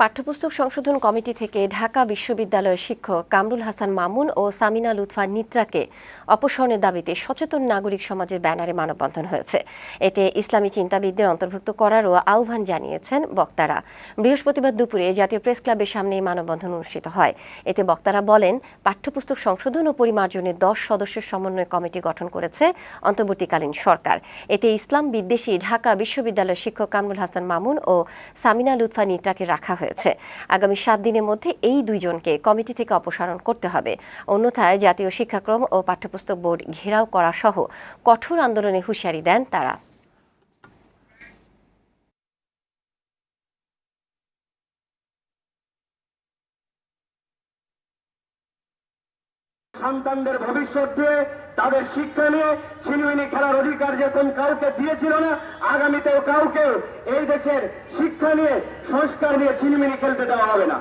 পাঠ্যপুস্তক সংশোধন কমিটি থেকে ঢাকা বিশ্ববিদ্যালয়ের শিক্ষক কামরুল হাসান মামুন ও সামিনা লুৎফা নিত্রাকে অপসারণের দাবিতে সচেতন নাগরিক সমাজের ব্যানারে মানববন্ধন হয়েছে। এতে ইসলামী চিন্তাবিদদের অন্তর্ভুক্ত করারও আহ্বান জানিয়েছেন বক্তারা। বৃহস্পতিবার দুপুরে জাতীয় প্রেস ক্লাবের সামনে এই মানববন্ধন অনুষ্ঠিত হয়। এতে বক্তারা বলেন, পাঠ্যপুস্তক সংশোধন ও পরিমার্জনের দশ সদস্যের সমন্বয় কমিটি গঠন করেছে অন্তর্বর্তীকালীন সরকার। এতে ইসলাম বিদ্বেষী ঢাকা বিশ্ববিদ্যালয়ের শিক্ষক কামরুল হাসান মামুন ও সামিনা লুৎফা নিত্রাকে রাখা হয়েছে। আগামী সাত দিনের মধ্যে এই দুইজনকে কমিটি থেকে অপসারণ করতে হবে। অন্যথায় জাতীয় শিক্ষাক্রম ও পাঠ্যপুস্তক বোর্ড ঘেরাও করা সহ কঠোর আন্দোলনে হুঁশিয়ারি দেন তারা। সন্তানদের ভবিষ্যৎ দিয়ে তাদের শিক্ষা নিয়ে ছিনিমিনি খেলার অধিকার যেরকম কাউকে দিয়েছিল না, আগামীতেও কাউকে এই দেশের শিক্ষা নিয়ে, সংস্কার নিয়ে ছিনিমিনি খেলতে দেওয়া হবে না।